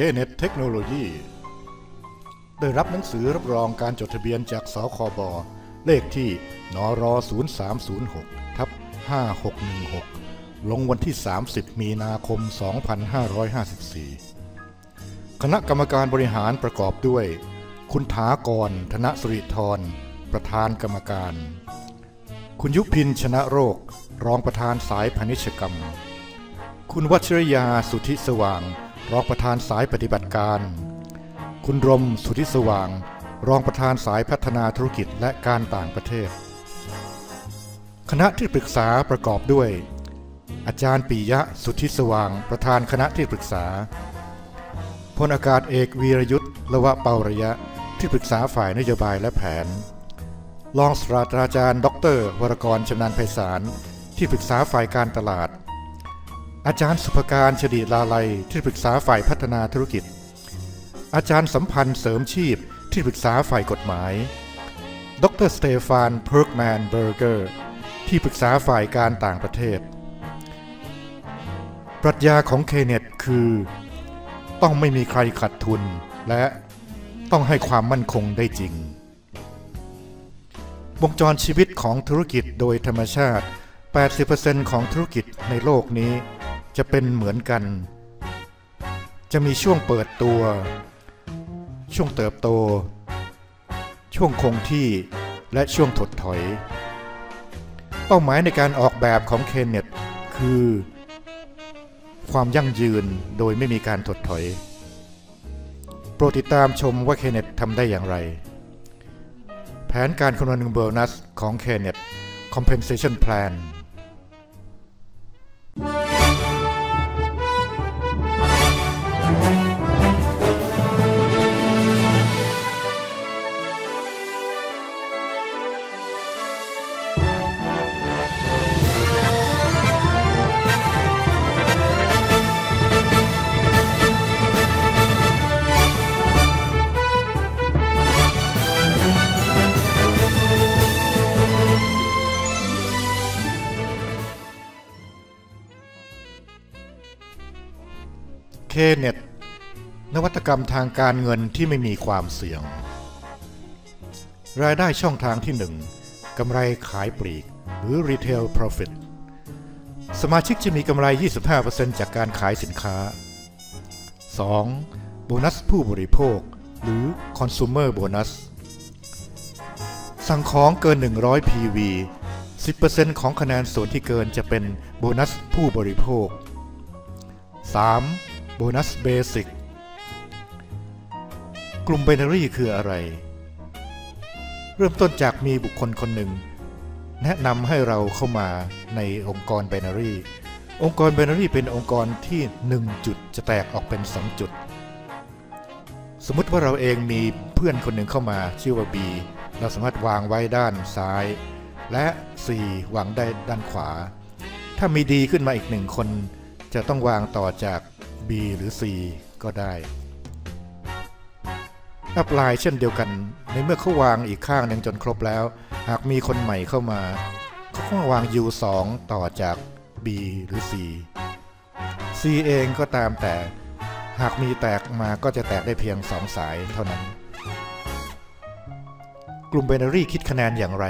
KNet เทคโนโลยีได้รับหนังสือรับรองการจดทะเบียนจากสคบ เลขที่นร0306ทับ5616 ลงวันที่ 30 มีนาคม 2554 คณะกรรมการบริหารประกอบด้วย คุณถากร ธนสุริธร ประธานกรรมการ คุณยุพินชนะโรค รองประธานสายพาณิชกรรม คุณวัชรยาสุทธิสว่าง รองประธานสายปฏิบัติการ คุณรมสุทธิสว่าง รองประธานสายพัฒนาธุรกิจและการต่างประเทศ คณะที่ปรึกษาประกอบด้วย อาจารย์ปิยะสุทธิสว่าง ประธานคณะที่ปรึกษาพลอากาศเอกวีรยุทธ์ละวะเปาระยะที่ปรึกษาฝ่ายนโยบายและแผน รองศาสตราจารย์ ดร วรกรชำนาญไพศาลที่ปรึกษาฝ่ายการตลาด อาจารย์สุภการชดีลาลัยที่ปรึกษาฝ่ายพัฒนาธุรกิจ อาจารย์สัมพันธ์เสริมชีพที่ปรึกษาฝ่ายกฎหมาย ดรสเตฟานเพิร์กแมนเบอร์เกอร์ที่ปรึกษาฝ่ายการต่างประเทศ ปรัชญาของเคเนตคือ ต้องไม่มีใครขัดทุน และต้องให้ความมั่นคงได้จริง วงจรชีวิตของธุรกิจโดยธรรมชาติ 80%ของธุรกิจในโลกนี้ จะเป็นเหมือนกัน จะมีช่วงเปิดตัว ช่วงเติบโต ช่วงคงที่และช่วงถดถอย เป้าหมายในการออกแบบของเคนเนตคือ ความยั่งยืนโดยไม่มีการถดถอย โปรดติดตามชมว่าเคนเนตทำได้อย่างไร แผนการคำนวณโบนัสของ KNET Compensation Plan เคเน็ตนวัตกรรมทางการเงินที่ไม่มีความเสี่ยง รายได้ช่องทางที่ 1กำไรขายปลีก หรือ Retail Profit สมาชิกจะมีกำไร 25%จากการขายสินค้า 2. โบนัสผู้บริโภค หรือ Consumer Bonus สั่งของเกิน 100 PV 10%ของคะแนนส่วนที่เกินจะเป็นโบนัสผู้บริโภค 3. โบนัสเบสิกกลุ่มไบนารีคืออะไร เริ่มต้นจากมีบุคคลคนหนึ่ง แนะนำให้เราเข้ามาในองค์กรไบนารีองค์กรไบนารีเป็นองค์กรที่ 1 จุดจะแตกออกเป็น 2 จุด สมมติว่าเราเองมีเพื่อนคนหนึ่งเข้ามาชื่อว่า B เราสามารถวางไว้ด้านซ้าย และ C วางได้ด้านขวา ถ้ามีดีขึ้นมาอีกหนึ่งคน จะต้องวางต่อจาก B หรือ C ก็ได้ อัปไลน์เช่นเดียวกัน ในเมื่อเขาวางอีกข้างหนึ่งจนครบแล้ว หากมีคนใหม่เข้ามาเขาก็วาง U2 ต่อจาก B หรือ C C เองก็ตามแต่ หากมีแตกมาก็จะแตกได้เพียง 2 สายเท่านั้น กลุ่มเบนารีคิดคะแนนอย่างไร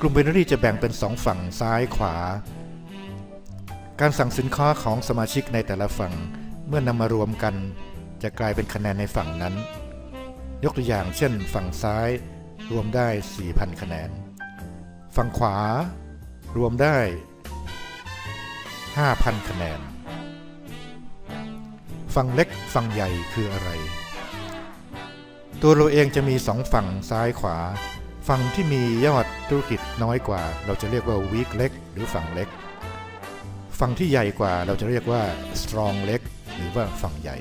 กลุ่มเบนารีจะแบ่งเป็น 2 ฝั่งซ้ายขวา การสั่งสินค้าของสมาชิกในแต่ละฝั่งเมื่อนำมารวมกัน จะกลายเป็นคะแนนในฝั่งนั้น ยกตัวอย่างเช่น ฝั่งซ้ายรวมได้ 4,000 คะแนน ฝั่งขวารวมได้ 5,000 คะแนน ฝั่งเล็กฝั่งใหญ่คืออะไร ตัวเราเองจะมีสองฝั่งซ้ายขวา ฝั่งที่มียอดธุรกิจน้อยกว่า เราจะเรียกว่า weak เล็กหรือฝั่งเล็ก ฝั่งที่ใหญ่กว่าเราจะเรียกว่า strong เล็กหรือว่าฝั่งใหญ่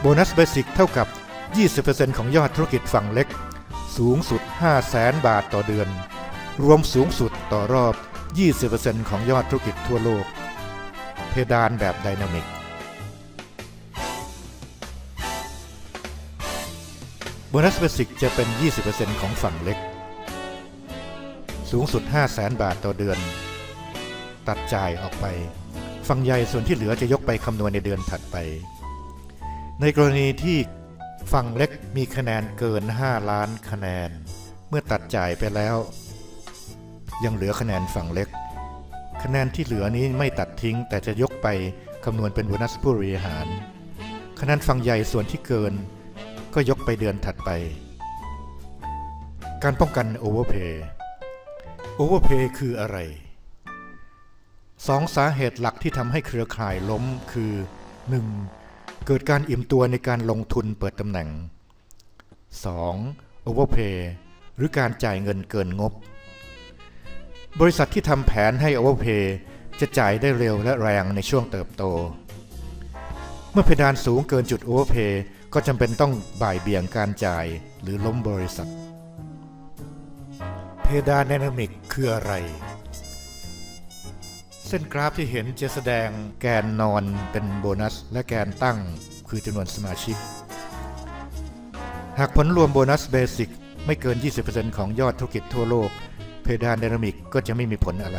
โบนัสเบสิกเท่ากับ 20%ของยอดธุรกิจฝั่งเล็ก สูงสุด 5 0 0แสนบาทต่อเดือน รวมสูงสุดต่อรอบ 20%ของยอดธุรกิจทั่วโลก เพดานแบบไดนามิกโบนัสเบสิกจะเป็น 20%ของฝั่งเล็ก สูงสุด 5 0 0แสนบาทต่อเดือน ตัดจ่ายออกไปฝั่งใหญ่ส่วนที่เหลือจะยกไปคำนวณในเดือนถัดไป ในกรณีที่ฝั่งเล็กมีคะแนนเกิน 5 ล้านคะแนน เมื่อตัดจ่ายไปแล้ว ยังเหลือคะแนนฝั่งเล็ก คะแนนที่เหลือนี้ไม่ตัดทิ้ง แต่จะยกไปคำนวณเป็นโบนัสผู้บริหาร คะแนนฝั่งใหญ่ส่วนที่เกิน ก็ยกไปเดือนถัดไป การป้องกันโอเวอร์เพย์โอเวอร์เพย์คืออะไร สองสาเหตุหลักที่ทำให้เครือข่ายล้มคือ 1. เกิดการอิ่มตัวในการลงทุนเปิดตำแหน่ง 2. โอเวอร์เพย์หรือการจ่ายเงินเกินงบ บริษัทที่ทำแผนให้โอเวอร์เพย์จะจ่ายได้เร็วและแรงในช่วงเติบโต เมื่อเพดานสูงเกินจุดโอเวอร์เพย์ก็จำเป็นต้องบ่ายเบี่ยงการจ่ายหรือล้มบริษัท เพดานไดนามิกคืออะไร เส้นกราฟที่เห็นจะแสดงแกนนอนเป็นโบนัส และแกนตั้งคือจำนวนสมาชิก หากผลรวมโบนัสเบสิกไม่เกิน 20%ของยอดธุรกิจทั่วโลก เพดานไดนามิกก็จะไม่มีผลอะไร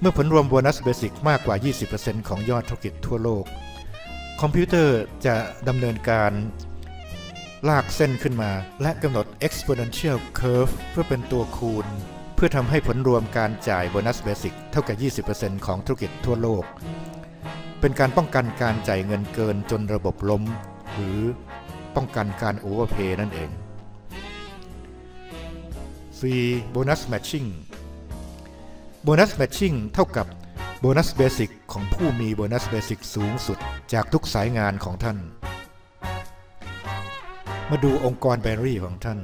เมื่อผลรวมโบนัสเบสิกมากกว่า 20%ของยอดธุรกิจทั่วโลก คอมพิวเตอร์จะดำเนินการลากเส้นขึ้นมา และกำหนด exponential curve เพื่อเป็นตัวคูณ เพื่อทำให้ผลรวมการจ่ายโบนัสเบสิกเท่ากับ 20%ของธุรกิจทั่วโลก เป็นการป้องกันการจ่ายเงินเกินจนระบบล้ม หรือป้องกันการโอเวอร์เพย์นั่นเอง 4. โบนัสแมทชิ่งโบนัสแมทชิ่งเท่ากับโบนัสเบสิกของผู้มีโบนัสเบสิกสูงสุดจากทุกสายงานของท่าน มาดูองค์กรแบรี่ของท่าน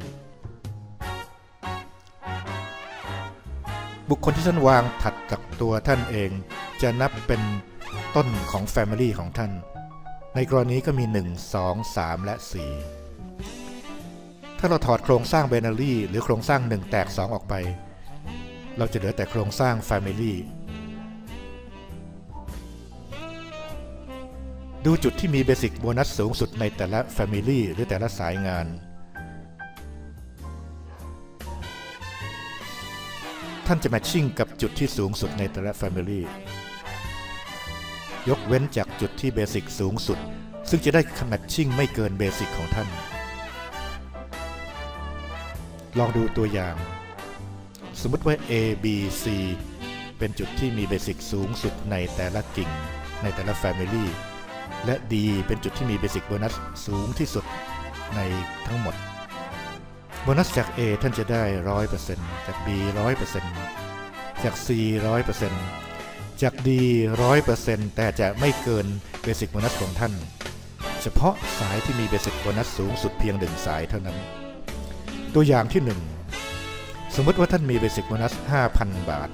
บุคคลที่ท่านวางถัดจากตัวท่านเอง จะนับเป็นต้นของ Family ของท่าน ในกรณีก็มี 1 2 3 และ 4 ถ้าเราถอดโครงสร้าง b บ n a r y หรือโครงสร้าง 1 แตก 2 ออกไป เราจะเหลือแต่โครงสร้าง Family ดูจุดที่มีเบสิกโบนัสสูงสุดในแต่ละ Family หรือแต่ละสายงาน ท่านจะแมทชิ่งกับจุดที่สูงสุดในแต่ละ Family ยกเว้นจากจุดที่เบสิกสูงสุด ซึ่งจะได้แมทชิ่งไม่เกินเบสิกของท่าน ลองดูตัวอย่าง สมมติว่า A B C เป็นจุดที่มีเบสิกสูงสุดในแต่ละกิ่งในแต่ละ Family และ D เป็นจุดที่มีเบสิกโบนัสสูงที่สุดในทั้งหมด โบนัสจาก A ท่านจะได้ 100%จาก B 100%จาก C 100%จาก D 100%แต่จะไม่เกินเบสิกโบนัสของท่าน เฉพาะสายที่มีเบสิกโบนัสสูงสุดเพียงหนึ่งสายเท่านั้น ตัวอย่างที่ 1 สมมติว่าท่านมีเบสิกโบนัส 5,000 บาท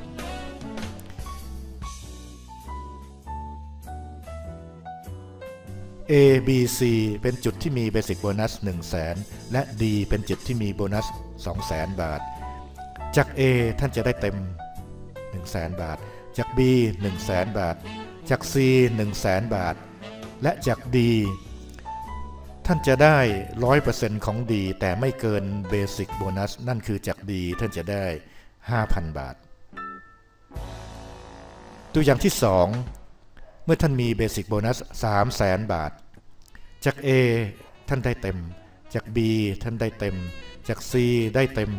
A B C เป็นจุดที่มีเบสิกโบนัส1 0 0 0 0แสนและ D เป็นจุดที่มีโบนัส2 0 0 0 0 บาท จาก A ท่านจะได้เต็ม 1 0 0 0 0 0 บาท จาก B 1 0 0 0 0 0 บาท จาก C 1 0 0 0 0 0 บาท และจาก D ท่านจะได้ 100%ของ D แต่ไม่เกินเบสิกโบนัสนั่นคือจาก D ท่านจะได้ 5,000 บาท ตัวอย่างที่ 2 เมื่อท่านมีเบสิกโบนัส3 0 0แสนบาท จาก A ท่านได้เต็ม จาก B ท่านได้เต็ม จาก C ได้เต็ม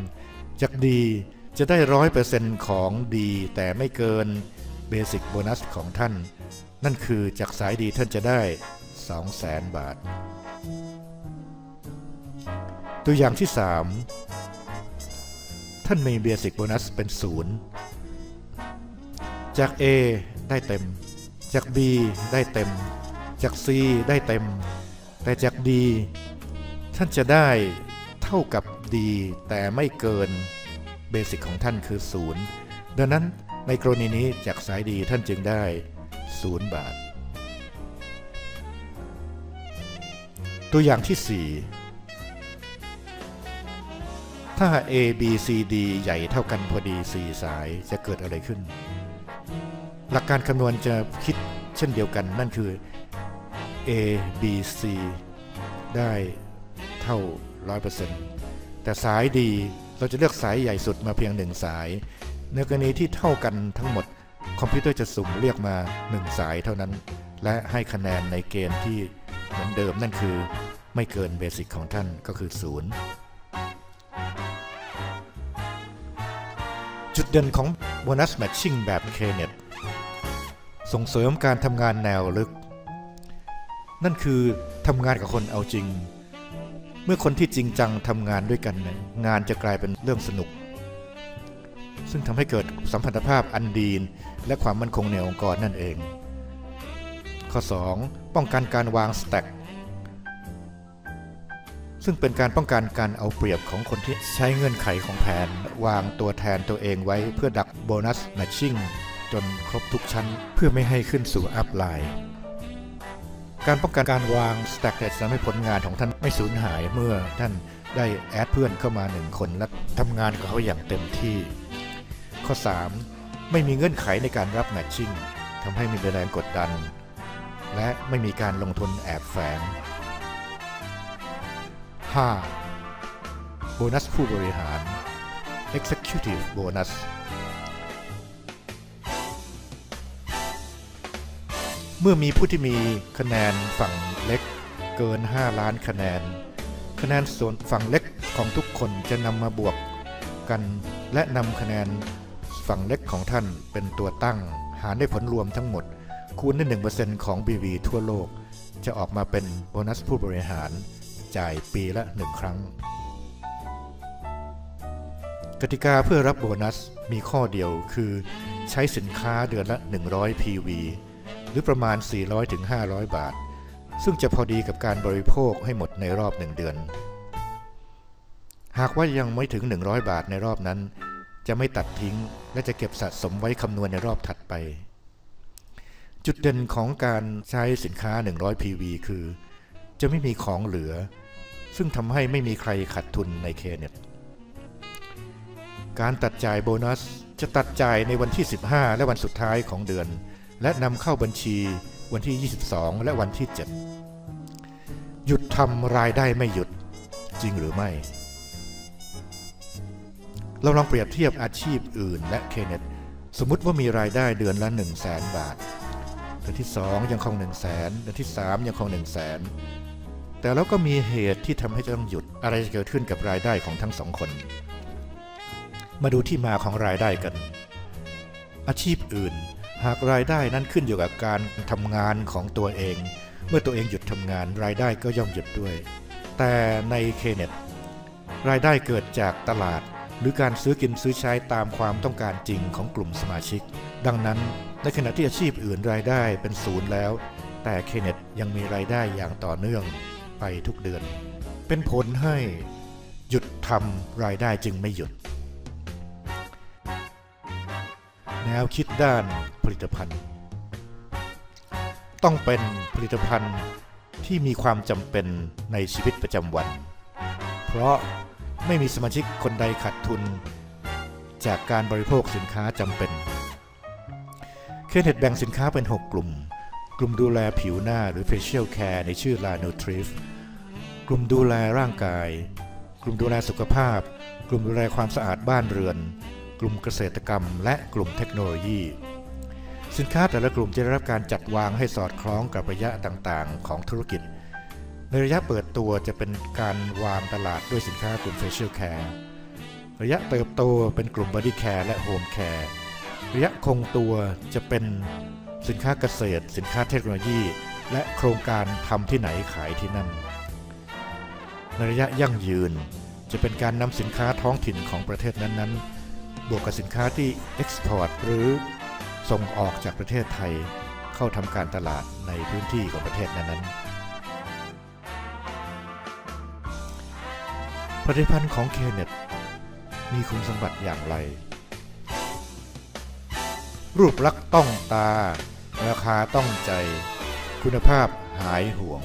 จาก D จะได้ร้อยเปอร์เซ็นต์ของ D แต่ไม่เกินเบสิกโบนัสของท่าน นั่นคือจากสายดีท่านจะได้ 2 0 0แสนบาท ตัวอย่างที่ 3 ท่านมีเบสิกโบนัสเป็นศูนย์จาก A ได้เต็ม จาก B ได้เต็ม จาก C ได้เต็ม แต่จาก D ท่านจะได้เท่ากับ D แต่ไม่เกินเบสิกของท่านคือ 0 ดังนั้นในกรณีนี้จากสายดีท่านจึงได้ 0 บาท ตัวอย่างที่ 4 ถ้า A B C D ใหญ่เท่ากันพอดี 4 สายจะเกิดอะไรขึ้น หลักการคำนวณจะคิดเช่นเดียวกันนั่นคือ A B C ได้เท่า 100%แต่สายดีเราจะเลือกสายใหญ่สุดมาเพียงหนึ่งสาย ในกรณีที่เท่ากันทั้งหมด คอมพิวเตอร์จะสุ่มเรียกมา 1 สายเท่านั้น และให้คะแนนในเกณฑ์ที่เหมือนเดิมนั่นคือไม่เกินเบสิกของท่านก็คือ 0 จุดเด่นของโบนัสแมทชิ่งแบบ KNet ส่งเสริมการทำงานแนวลึก นั่นคือทำงานกับคนเอาจริง เมื่อคนที่จริงจังทำงานด้วยกัน งานจะกลายเป็นเรื่องสนุก ซึ่งทำให้เกิดสัมพันธภาพอันดีนและความมั่นคงในองค์กรนั่นเอง ข้อ 2. ป้องกันการวางสแต็กซึ่งเป็นการป้องกันการเอาเปรียบของคนที่ใช้เงื่อนไขของแผน วางตัวแทนตัวเองไว้เพื่อดักโบนัสแมทชิ่ง จนครบทุกชั้นเพื่อไม่ให้ขึ้นสู่อัพไลน์การป้องกันการวางสแต็กจะทำให้ผลงานของท่านไม่สูญหายเมื่อท่านได้แอดเพื่อนเข้ามาหนึ่งคนและทำงานกับเขาอย่างเต็มที่ ข้อ 3. ไม่มีเงื่อนไขในการรับแมทชิ่งทำให้มีแรงกดดัน และไม่มีการลงทุนแอบแฝง 5. โบนัสผู้บริหาร Executive Bonus เมื่อมีผู้ที่มีคะแนนฝั่งเล็กเกิน 5 ล้านคะแนน คะแนนส่วนฝั่งเล็กของทุกคนจะนำมาบวกกัน และนำคะแนนฝั่งเล็กของท่านเป็นตัวตั้ง หารได้ผลรวมทั้งหมด คูณด้วย1%ของ BV ทั่วโลก จะออกมาเป็นโบนัสผู้บริหาร จ่ายปีละหนึ่งครั้ง กติกาเพื่อรับโบนัสมีข้อเดียวคือ ใช้สินค้าเดือนละ 100 PV ห รือประมาณ 400-500 บาท ซึ่งจะพอดีกับการบริโภคให้หมดในรอบหนึ่งเดือน หากว่ายังไม่ถึง 100 บาทในรอบนั้น จะไม่ตัดทิ้งและจะเก็บสะสมไว้คำนวณในรอบถัดไป จุดเด่นของการใช้สินค้า 100 PV คือ จะไม่มีของเหลือ ซึ่งทำให้ไม่มีใครขัดทุนในเคเน็ตการตัดจ่ายโบนัสจะตัดจ่ายในวันที่ 15 และวันสุดท้ายของเดือน และนำเข้าบัญชีวันที่ 22 และวันที่ 7 หยุดทำรายได้ไม่หยุดจริงหรือไม่ เราลองเปรียบเทียบอาชีพอื่นและเคเนตสมมุติว่ามีรายได้เดือนละ1 0 0 0 0แบาท เดือนที่ 2 ยังคง 1 0 0 0 0แเดือนที่ 3 ยังคง 1 0 0 0 0แแต่แล้วก็มีเหตุที่ทำให้ต้องหยุดอะไรจะเกิดขึ้นกับรายได้ของทั้งสองคน มาดูที่มาของรายได้กัน อาชีพอื่น หากรายได้นั้นขึ้นอยู่กับการทำงานของตัวเอง เมื่อตัวเองหยุดทำงานรายได้ก็ย่อมหยุดด้วย แต่ในเคเนตรายได้เกิดจากตลาด หรือการซื้อกินซื้อใช้ตามความต้องการจริงของกลุ่มสมาชิก ดังนั้นในขณะที่อาชีพอื่นรายได้เป็นศูนย์แล้ว แต่เคเนตยังมีรายได้อย่างต่อเนื่องไปทุกเดือน เป็นผลให้หยุดทำรายได้จึงไม่หยุด แนวคิดด้านผลิตภัณฑ์ ต้องเป็นผลิตภัณฑ์ที่มีความจำเป็นในชีวิตประจำวัน เพราะไม่มีสมาชิกคนใดขาดทุน จากการบริโภคสินค้าจำเป็นเคนเน็ตแบ่งสินค้าเป็น 6 กลุ่ม กลุ่มดูแลผิวหน้าหรือ facial care ในชื่อ La Nutriv กลุ่มดูแลร่างกาย กลุ่มดูแลสุขภาพ กลุ่มดูแลความสะอาดบ้านเรือน กลุ่มเกษตรกรรม และกลุ่มเทคโนโลยี สินค้าแต่ละกลุ่มจะได้รับการจัดวางให้สอดคล้องกับระยะต่างๆ ของธุรกิจ ในระยะเปิดตัวจะเป็นการวางตลาดด้วยสินค้ากลุ่ม Facial Care ระยะเติบโตเป็นกลุ่ม Body Care และ Home Care ระยะคงตัวจะเป็นสินค้าเกษตร สินค้าเทคโนโลยี และโครงการทำที่ไหนขายที่นั่น ในระยะยั่งยืนจะเป็นการนำสินค้าท้องถิ่นของประเทศนั้นๆ บวกกับสินค้าที่เอ็กซ์พอร์ตหรือส่งออกจากประเทศไทยเข้าทำการตลาดในพื้นที่ของประเทศนั้นๆผลิตภัณฑ์ของเคเน็ตมีคุณสมบัติอย่างไร รูปลักษ์ต้องตา ราคาต้องใจ คุณภาพหายห่วง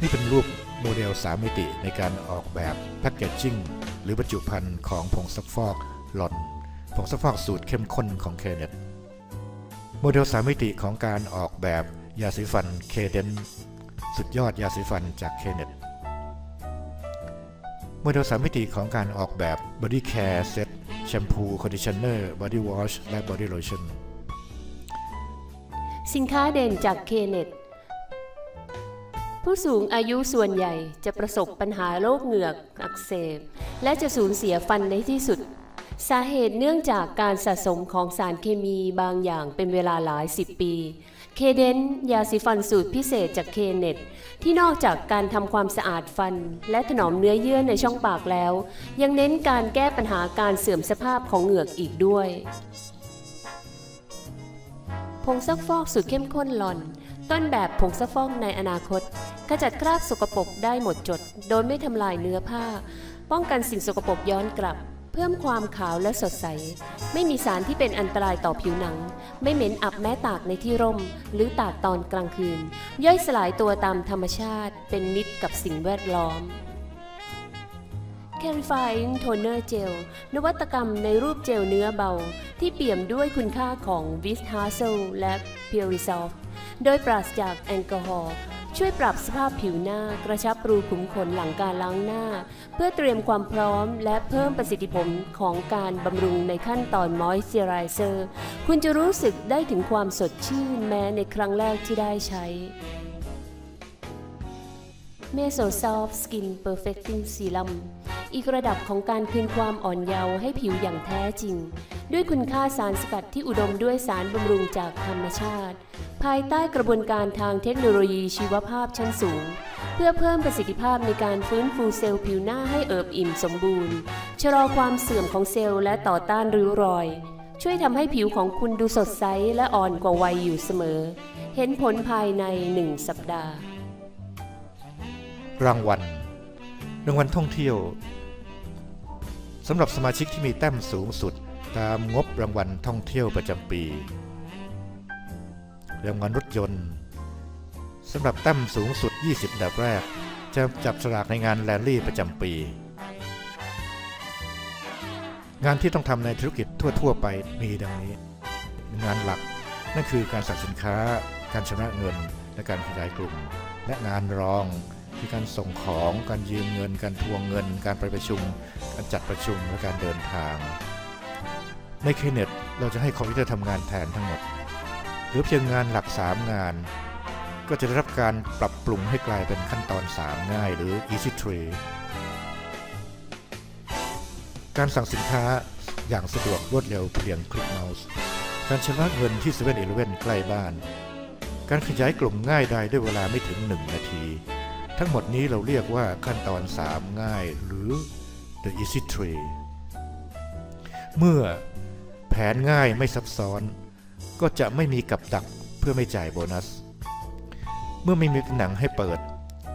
นี่เป็นรูปโมเดล 3 มิติในการออกแบบแพคเกจจิ้ง หรือบรรจุภัณฑ์ของผงซักฟอกหลอนผงซักฟอกสูตรเข้มข้นของเคเนตโมเดลสามมิติของการออกแบบยาสีฟันเคเดนสุดยอดยาสีฟันจากเคเนตโมเดลสามมิติของการออกแบบ Body Care Set แชมพู Conditioner Body Wash และ Body Lotion สินค้าเด่นจากเคเนต ผู้สูงอายุส่วนใหญ่จะประสบปัญหาโรคเหงือกอักเสบ และจะสูญเสียฟันในที่สุด สาเหตุเนื่องจากการสะสมของสารเคมีบางอย่างเป็นเวลาหลายสิบปี เคเดนยาสีฟันสูตรพิเศษจากเคเนตที่นอกจากการทำความสะอาดฟัน และถนอมเนื้อเยื่อในช่องปากแล้ว ยังเน้นการแก้ปัญหาการเสื่อมสภาพของเหงือกอีกด้วยผงซักฟอกสูตรเข้มข้นหลอน ต้นแบบผงซักฟอกในอนาคต ขจัดคราบสกปรกได้หมดจด โดยไม่ทำลายเนื้อผ้า ป้องกันสิ่งสกปรกย้อนกลับ เพิ่มความขาวและสดใส ไม่มีสารที่เป็นอันตรายต่อผิวหนัง ไม่เหม็นอับแม้ตากในที่ร่ม หรือตากตอนกลางคืน ย่อยสลายตัวตามธรรมชาติ เป็นมิตรกับสิ่งแวดล้อม Clarifying Toner Gel นวัตกรรมในรูปเจลเนื้อเบา ที่เปี่ยมด้วยคุณค่าของ v i s h a s e l และ Pure Resolve โดยปราศจากแอลกอฮอล์ ช่วยปรับสภาพผิวหน้ากระชับรูขุมขนหลังการล้างหน้า เพื่อเตรียมความพร้อม และเพิ่มประสิทธิผลของการบำรุงในขั้นตอนมอยเซอร์ไรเซอร์ คุณจะรู้สึกได้ถึงความสดชื่นแม้ในครั้งแรกที่ได้ใช้ Meso Soft Skin Perfecting Serum อีกระดับของการคืนความอ่อนเยาว์ให้ผิวอย่างแท้จริง ด้วยคุณค่าสารสกัดที่อุดมด้วยสารบำรุงจากธรรมชาติ ภายใต้กระบวนการทางเทคโนโลยีชีวภาพชั้นสูง เพื่อเพิ่มประสิทธิภาพในการฟื้นฟูเซลล์ผิวหน้าให้เอิบอิ่มสมบูรณ์ ชะลอความเสื่อมของเซลล์และต่อต้านริ้วรอย ช่วยทำให้ผิวของคุณดูสดใสและอ่อนกว่าวัยอยู่เสมอ เห็นผลภายในหนึ่งสัปดาห์ รางวัล รางวัลท่องเที่ยวสำหรับสมาชิกที่มีแต้มสูงสุดตามงบรางวัลท่องเที่ยวประจำปี รางวัลรถยนต์สำหรับแต้มสูงสุด 20 ดับแรก จะจับสลากในงานแรลลี่ประจำปี งานที่ต้องทำในธุรกิจทั่ว ๆ ไปมีดังนี้ งานหลักนั่นคือการสั่งสินค้า การชำระเงินและการขยายกลุ่ม และงานรอง คือการส่งของ การยืมเงิน การทวงเงิน การไปประชุม การจัดประชุม และการเดินทาง ในเคเน็ตเราจะให้คอมพิวเตอร์ทำงานแทนทั้งหมด หรือเพียงงานหลัก 3 งาน ก็จะได้รับการปรับปรุงให้กลายเป็นขั้นตอน 3 ง่ายหรือ Easy Tree การสั่งสินค้าอย่างสะดวกรวดเร็วเพียงคลิกเมาส์ การชำระเงินที่เซเว่นอีเลเว่นใกล้บ้าน การขยายกลุ่มง่ายได้ด้วยเวลาไม่ถึง 1 นาที ทั้งหมดนี้เราเรียกว่าขั้นตอน 3 ง่ายหรือ the easy tree เมื่อแผนง่ายไม่ซับซ้อน ก็จะไม่มีกับดักเพื่อไม่จ่ายโบนัส เมื่อไม่มีหนังให้เปิด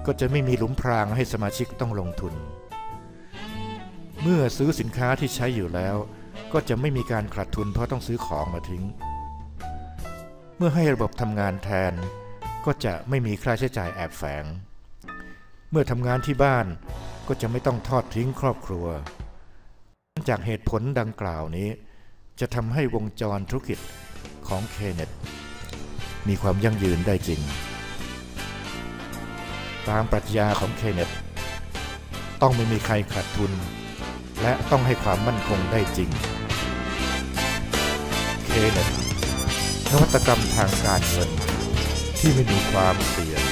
ก็จะไม่มีหลุมพรางให้สมาชิกต้องลงทุน เมื่อซื้อสินค้าที่ใช้อยู่แล้ว ก็จะไม่มีการขาดทุนเพราะต้องซื้อของมาทิ้ง เมื่อให้ระบบทำงานแทน ก็จะไม่มีค่าใช้จ่ายแอบแฝง เมื่อทำงานที่บ้านก็จะไม่ต้องทอดทิ้งครอบครัว จากเหตุผลดังกล่าวนี้ จะทำให้วงจรธุรกิจของเคเน็ตมีความยั่งยืนได้จริง ตามปรัชญาของเคเน็ตต้องไม่มีใครขาดทุน และต้องให้ความมั่นคงได้จริงเคเน็ตนวัตกรรมทางการเงินที่ไม่มีความเสี่ยง